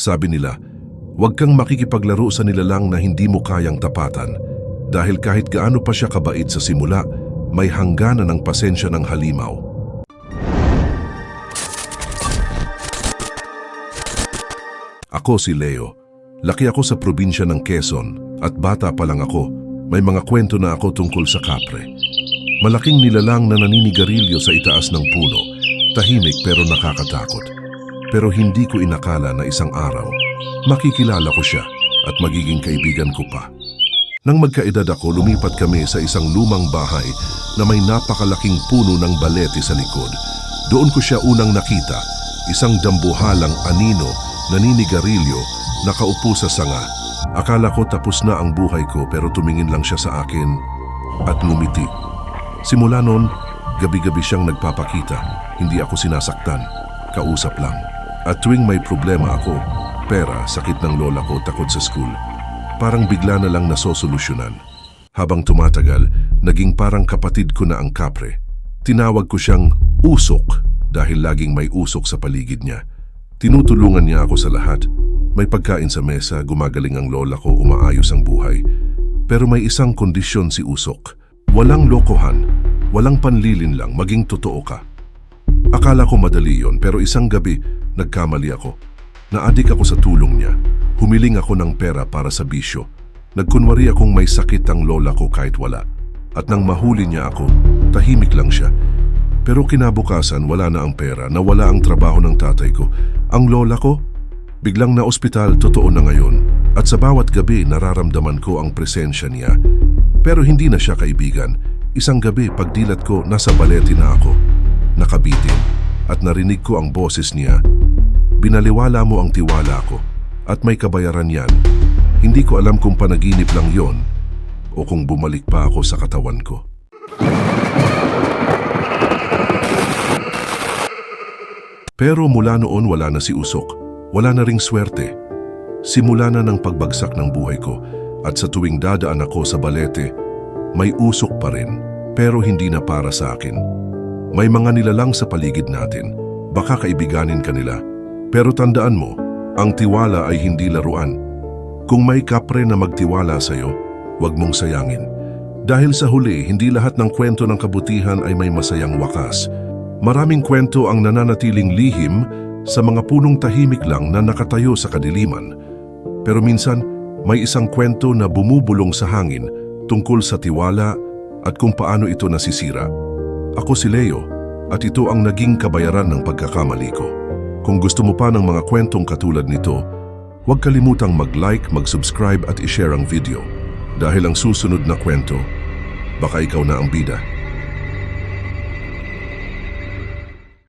Sabi nila, huwag kang makikipaglaro sa nilalang na hindi mo kayang tapatan dahil kahit gaano pa siya kabait sa simula, may hangganan ng pasensya ng halimaw. Ako si Leo. Laki ako sa probinsya ng Quezon at bata pa lang ako, may mga kwento na ako tungkol sa kapre. Malaking nilalang na naninigarilyo sa itaas ng puno, tahimik pero nakakatakot. Pero hindi ko inakala na isang araw, makikilala ko siya at magiging kaibigan ko pa. Nang magkaedad ako, lumipat kami sa isang lumang bahay na may napakalaking puno ng balete sa likod. Doon ko siya unang nakita, isang dambuhalang anino, naninigarilyo, nakaupo sa sanga. Akala ko tapos na ang buhay ko pero tumingin lang siya sa akin at ngumiti. Simula noon, gabi-gabi siyang nagpapakita. Hindi ako sinasaktan, kausap lang. At tuwing may problema ako, pera, sakit ng lola ko, takot sa school, parang bigla na lang nasosolusyonan. Habang tumatagal, naging parang kapatid ko na ang kapre. Tinawag ko siyang usok dahil laging may usok sa paligid niya. Tinutulungan niya ako sa lahat. May pagkain sa mesa, gumagaling ang lola ko, umaayos ang buhay. Pero may isang kondisyon si Usok. Walang lokohan, walang panlilin lang, maging totoo ka. Akala ko madali yon pero isang gabi, nagkamali ako. Naadik ako sa tulong niya. Humiling ako ng pera para sa bisyo. Nagkunwari akong may sakit ang lola ko kahit wala. At nang mahuli niya ako, tahimik lang siya. Pero kinabukasan wala na ang pera, nawala ang trabaho ng tatay ko. Ang lola ko, biglang na ospital, totoo na ngayon. At sa bawat gabi nararamdaman ko ang presensya niya. Pero hindi na siya kaibigan. Isang gabi pagdilat ko, nasa balete na ako. Nakabitin. At narinig ko ang boses niya. Binaliwala mo ang tiwala ko. At may kabayaran yan. Hindi ko alam kung panaginip lang yon o kung bumalik pa ako sa katawan ko. Pero mula noon wala na si Usok. Wala na ring swerte. Simula na ng pagbagsak ng buhay ko at sa tuwing dadaan ako sa balete, may usok pa rin pero hindi na para sa akin. May mga nilalang sa paligid natin, baka kaibiganin ka nila. Pero tandaan mo, ang tiwala ay hindi laruan. Kung may kapre na magtiwala sa'yo, huwag mong sayangin. Dahil sa huli, hindi lahat ng kwento ng kabutihan ay may masayang wakas. Maraming kwento ang nananatiling lihim sa mga punong tahimik lang na nakatayo sa kadiliman. Pero minsan, may isang kwento na bumubulong sa hangin tungkol sa tiwala at kung paano ito nasisira. Ako si Leo at ito ang naging kabayaran ng pagkakamali ko. Kung gusto mo pa ng mga kwentong katulad nito, huwag kalimutang mag-like, mag-subscribe at i-share ang video. Dahil ang susunod na kwento, baka ikaw na ang bida.